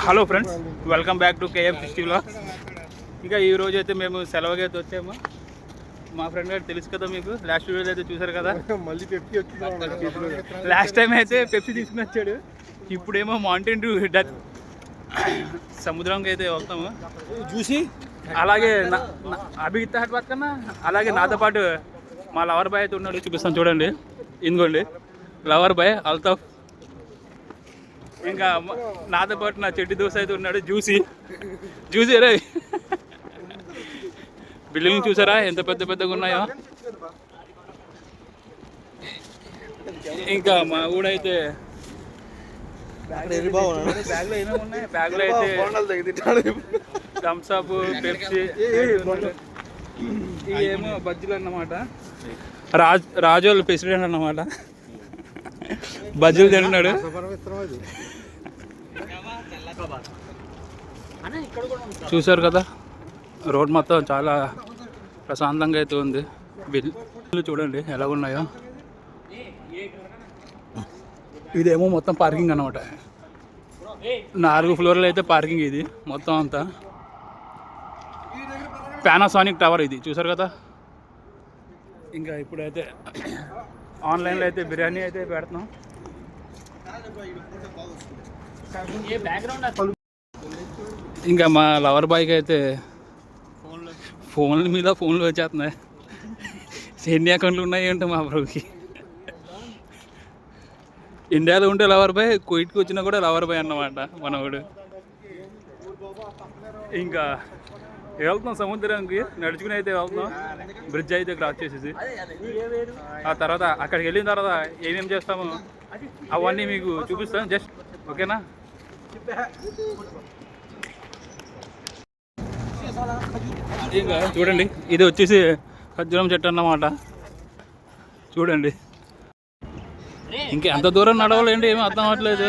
Hello friends welcome back to KM sixty blogs ఇంకా ఈ రోజు అయితే మేము సెలవుగా అయితే వచ్చాము. మా ఫ్రెండ్ గారు తెలుసు కదా మీకు. లాస్ట్ వీడియో అయితే చూసారు కదా. మళ్ళీ పెప్పి వచ్చింది లాస్ట్ టైం అయితే పెప్సీ తీసుకుని వచ్చాడు. ఇప్పుడేమో మౌంటైన్ టు డత్ సముద్రంకి అయితే వెళ్తాము చూసి? అలాగే నా- నా- అభిగిత హట్ కన్నా అలాగే నాతో పాటు మా లవర్ బాయ్ అయితే ఉన్నాడు. చూపిస్తాను చూడండి. ఇంకోండి లవర్ బాయ్ అల్తాఫ్ ఇంకా నాతో పాటు నా చెడ్డి దోశ అయితే ఉన్నాడు జ్యూసీ జ్యూసీ రే బిల్డింగ్ చూసారా? ఎంత పెద్ద పెద్దగా ఉన్నాయో. ఇంకా మా ఊడైతే బ్యాగ్లో అయితే థమ్స్ అప్ పెప్సీ. ఏమో బజ్జీలు అన్నమాట. రాజ్ రాజోళ్ళు ప్రెసిడెంట్ అన్నమాట. బజ్జీలు తింటున్నాడు. చూశారు కదా? రోడ్ మొత్తం చాలా ప్రశాంతంగా అయితే ఉంది. బిల్లు చూడండి ఎలా ఉన్నాయో. ఇదేమో మొత్తం పార్కింగ్ అనమాట నాలుగు ఫ్లోర్లు అయితే పార్కింగ్ ఇది మొత్తం అంతా. పానాసానిక్ టవర్ ఇది చూసారు కదా? ఇంకా ఇప్పుడైతే ఆన్లైన్లో అయితే బిర్యానీ అయితే పెడుతున్నాం. ఇంకా మా లవర్ బాయ్కి అయితే ఫోన్ల మీద ఫోన్లు వచ్చేస్తున్నాయి. ఎన్ని అకౌంట్లు ఉన్నాయి ఏంటో మా బ్రోకి. ఇండియాలో ఉంటే లవర్ బాయ్ కుయిట్కి వచ్చినా కూడా లవర్ బాయ్ అన్నమాట మనవాడు. ఇంకా వెళ్తాం సముద్రానికి నడుచుకుని అయితే వెళ్తున్నాం. బ్రిడ్జ్ అయితే క్రాస్ చేసేసి. ఆ తర్వాత అక్కడికి వెళ్ళిన తర్వాత ఏమేమి చేస్తాము? అవన్నీ మీకు చూపిస్తాను. జస్ట్ ఓకేనా? ఇంకా చూడండి. ఇది వచ్చేసి ఖర్జూరం చెట్టు అన్నమాట. చూడండి. ఇంకా ఎంత దూరం నడవాలండి ఏమీ అర్థం అవ్వట్లేదు.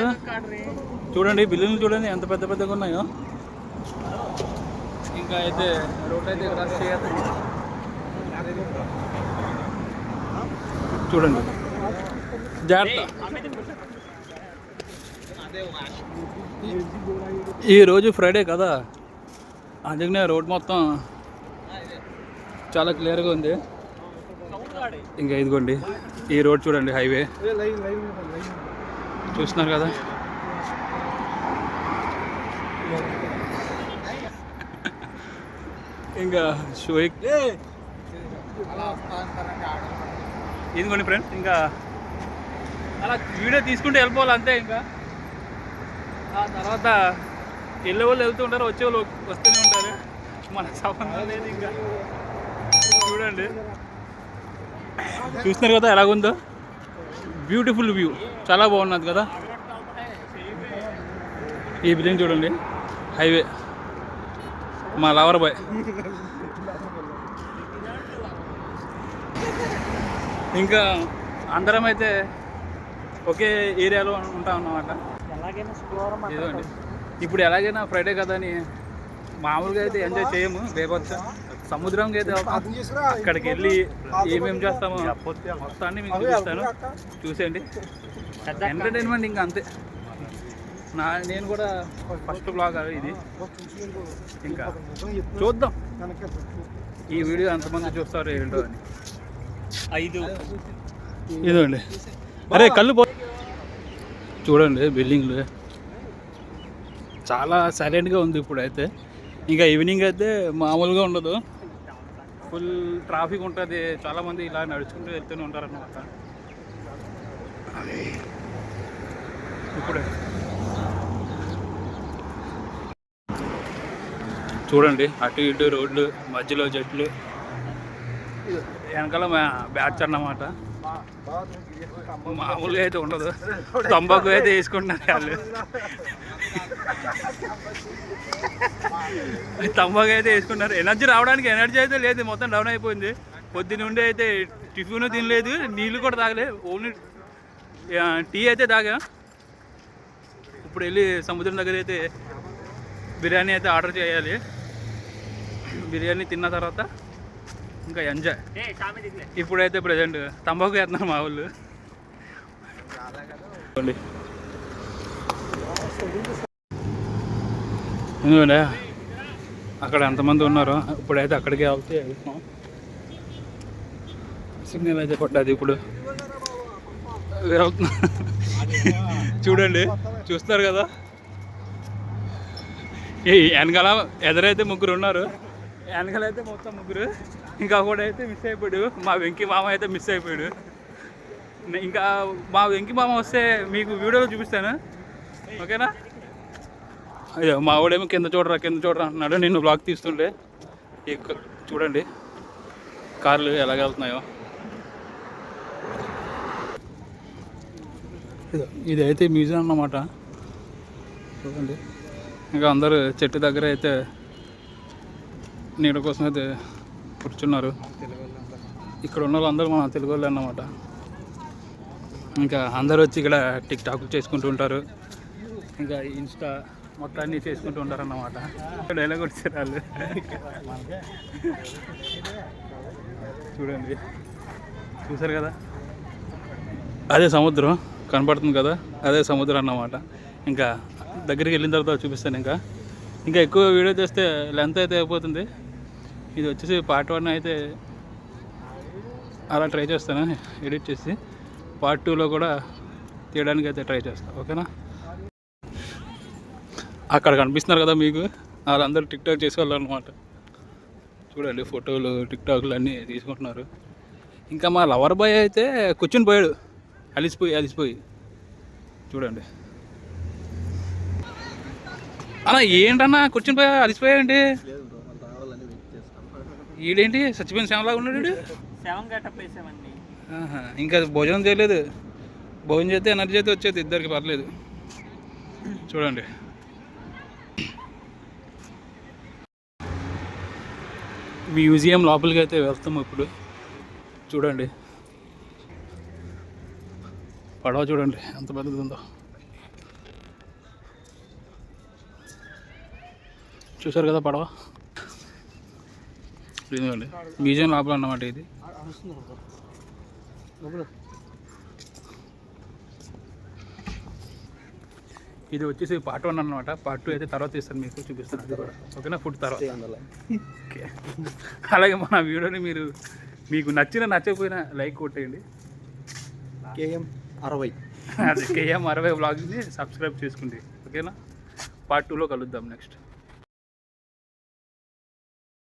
చూడండి బిల్లులు చూడండి ఎంత పెద్ద పెద్దగా ఉన్నాయో. ఇంకా అయితే రోడ్ అయితే క్రాస్ చేయాలి. చూడండి. జాగ్రత్త. ఈరోజు ఫ్రైడే కదా? అందుకనే రోడ్ మొత్తం చాలా క్లియర్గా ఉంది. ఇంకా ఇదిగోండి ఈ రోడ్ చూడండి హైవే చూస్తున్నారు కదా? ఇంకా షోయిక్. ఇదిగోండి ఫ్రెండ్స్ ఇంకా అలా వీడియో తీసుకుంటే వెళ్ళిపోవాలి అంతే ఇంకా. ఆ తర్వాత వెళ్ళే వాళ్ళు వెళ్తూ ఉంటారు వచ్చే వాళ్ళు వస్తూనే ఉంటారు. మనకు సంబంధం లేదు ఇంకా. చూడండి. చూస్తున్నారు కదా ఎలాగుందో? బ్యూటిఫుల్ వ్యూ చాలా బాగున్నది కదా. ఈ బిల్డింగ్ చూడండి. హైవే మా లవర్ బాయ్. ఇంకా అందరం అయితే ఒకే ఏరియాలో ఉంటాం అన్నమాట ఇదిగోండి ఇప్పుడు ఎలాగైనా ఫ్రైడే కదా అని మామూలుగా అయితే ఎంజాయ్ చేయము బేబత్స సముద్రంకి అయితే. అక్కడికి వెళ్ళి ఏమేమి చేస్తామో మొత్తాన్ని మీకు చూపిస్తాను. చూసేయండి. ఎంటర్టైన్మెంట్ ఇంకా అంతే. నా నేను కూడా ఫస్ట్ బ్లాగ్ ఇది. ఇంకా చూద్దాం. ఈ వీడియో ఎంతమంది చూస్తారు ఏంటో అని. ఐదు. ఇదండి అరే కళ్ళు పో చూడండి బిల్డింగ్లు. చాలా సైలెంట్గా ఉంది ఇప్పుడు అయితే ఇంకా ఈవినింగ్ అయితే మామూలుగా ఉండదు. ఫుల్ ట్రాఫిక్ ఉంటుంది. చాలామంది ఇలా నడుచుకుంటూ వెళ్తూనే ఉంటారు అనమాట ఇప్పుడే. చూడండి అటు ఇటు రోడ్లు మధ్యలో చెట్లు వెనకాల మా బ్యాచ్ అన్నమాట. మామూలుగా అయితే ఉండదు. తంబాకు అయితే వేసుకుంటున్నారు వాళ్ళు. తంబాకు అయితే వేసుకున్నారు ఎనర్జీ రావడానికి ఎనర్జీ అయితే లేదు మొత్తం డౌన్ అయిపోయింది. పొద్దున అయితే టిఫిన్ తినలేదు నీళ్ళు కూడా తాగలేదు ఓన్లీ టీ అయితే తాగా. ఇప్పుడు వెళ్ళి సముద్రం దగ్గర అయితే బిర్యానీ అయితే ఆర్డర్ చేయాలి. బిర్యానీ తిన్న తర్వాత ఇంకా ఎంజాయ్. ఇప్పుడైతే ప్రజెంట్ తంబాకు వేస్తున్నారు మా వాళ్ళు. ఎందుకంటే అక్కడ ఎంతమంది ఉన్నారో ఇప్పుడైతే అక్కడికి వెళ్తే వెళ్తున్నాం. సిగ్నల్ అయితే పడ్డది ఇప్పుడు. వెళ్తున్నా. చూడండి చూస్తారు కదా. ఈ వెనకాల ఎదురైతే ముగ్గురు ఉన్నారు. వెనకాల అయితే మొత్తం ముగ్గురు. ఇంకా ఒకడైతే మిస్ అయిపోయాడు. మా వెంకీ మామ అయితే మిస్ అయిపోయాడు. ఇంకా మా వెంకీ మామ వస్తే మీకు వీడియోలో చూపిస్తాను. ఓకేనా? అయ్యో మా వాడేమో కింద చూడరా కింద చూడరా అంటున్నాడు. నేను బ్లాగ్ తీస్తుంటే చూడండి. కార్లు ఎలాగ వెళ్తున్నాయో. ఇదైతే మ్యూజియం అన్నమాట. చూడండి. ఇంకా అందరూ చెట్టు దగ్గర అయితే నీడ కోసం అయితే కూర్చున్నారు. ఇక్కడ ఉన్న వాళ్ళందరూ మన తెలుగు వాళ్ళు అన్నమాట. ఇంకా అందరూ వచ్చి ఇక్కడ టిక్ టాక్ చేసుకుంటూ ఉంటారు. ఇంకా ఇన్స్టా మొత్తం అన్నీ చేసుకుంటూ ఉంటారు అన్నమాట డైలాగ్ వచ్చారు వాళ్ళు. చూడండి. చూసారు కదా? అదే సముద్రం కనపడుతుంది కదా? అదే సముద్రం అన్నమాట. ఇంకా దగ్గరికి వెళ్ళిన తర్వాత చూపిస్తాను ఇంకా. ఇంకా ఎక్కువ వీడియో చేస్తే లెంత్ అయితే అయిపోతుంది. ఇది వచ్చేసి పార్ట్ వన్ అయితే అలా ట్రై చేస్తాను ఎడిట్ చేసి. పార్ట్ టూలో కూడా తీయడానికి అయితే ట్రై చేస్తాను ఓకేనా? అక్కడ కనిపిస్తున్నారు కదా మీకు వాళ్ళందరూ టిక్టాక్ చేసుకోవాలన్నమాట. అనమాట చూడండి ఫోటోలు టిక్టాక్లు అన్నీ తీసుకుంటున్నారు. ఇంకా మా లవర్ బాయ్ అయితే కూర్చుని పోయాడు. అలిసిపోయి అలిసిపోయి. చూడండి. అన్న ఏంటన్నా కూర్చుని పోయా అలిసిపోయాడండి ఈడేంటి? సచిపోయిన శ్యామలాగా ఉన్నాడు? శవం వేసామండి. ఇంకా భోజనం చేయలేదు. భోజనం చేస్తే ఎనర్జీ అయితే వచ్చేది ఇద్దరికి పర్లేదు. చూడండి. మ్యూజియం లోపలికి అయితే వెళ్తాం ఇప్పుడు. చూడండి. పడవ చూడండి ఎంత పెద్దది ఉందో. చూసారు కదా పడవ? ఇదిగోండి మ్యూజియం లోపల అన్నమాట ఇది. ఇది వచ్చేసి పార్ట్ వన్ అన్నమాట. పార్ట్ టూ అయితే తర్వాత ఇస్తాను మీకు చూపిస్తాను. అది కూడా. ఓకేనా? ఫుడ్ తర్వాత. ఓకే అలాగే మన వీడియోని మీరు మీకు నచ్చిన నచ్చకపోయినా లైక్ కొట్టేయండి. కేఎం అరవై. అది కేఎం అరవై బ్లాగ్ని సబ్స్క్రైబ్ చేసుకోండి. ఓకేనా పార్ట్ టూలో కలుద్దాం నెక్స్ట్